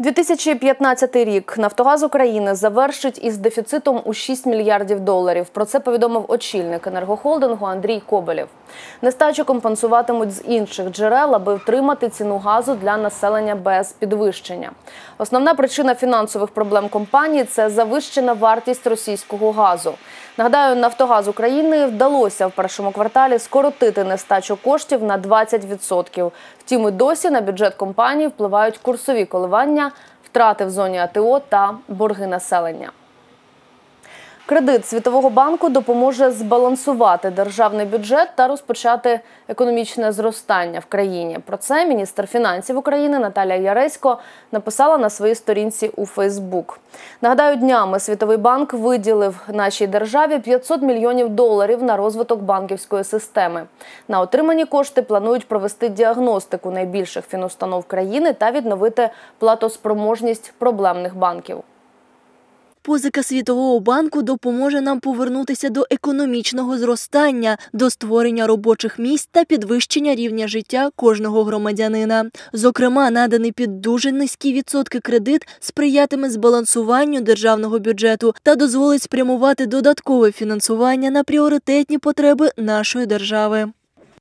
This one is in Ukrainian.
2015 рік Нафтогаз України завершить із дефіцитом у 6 мільярдів доларів. Про це повідомив очільник енергохолдингу Андрій Коболєв. Нестачу компенсуватимуть з інших джерел, аби втримати ціну газу для населення без підвищення. Основна причина фінансових проблем компанії це завищена вартість російського газу. Нагадаю, Нафтогаз України вдалося в першому кварталі скоротити нестачу коштів на 20%. Втім, і досі на бюджет компанії впливають курсові коливання, втрати в зоні АТО та борги населення. Кредит Світового банку допоможе збалансувати державний бюджет та розпочати економічне зростання в країні. Про це міністр фінансів України Наталія Яресько написала на своїй сторінці у Фейсбук. Нагадаю, днями Світовий банк виділив нашій державі 500 мільйонів доларів на розвиток банківської системи. На отримані кошти планують провести діагностику найбільших фінустанов країни та відновити платоспроможність проблемних банків. Позика Світового банку допоможе нам повернутися до економічного зростання, до створення робочих місць та підвищення рівня життя кожного громадянина. Зокрема, наданий під дуже низькі відсотки кредит сприятиме збалансуванню державного бюджету та дозволить спрямувати додаткове фінансування на пріоритетні потреби нашої держави.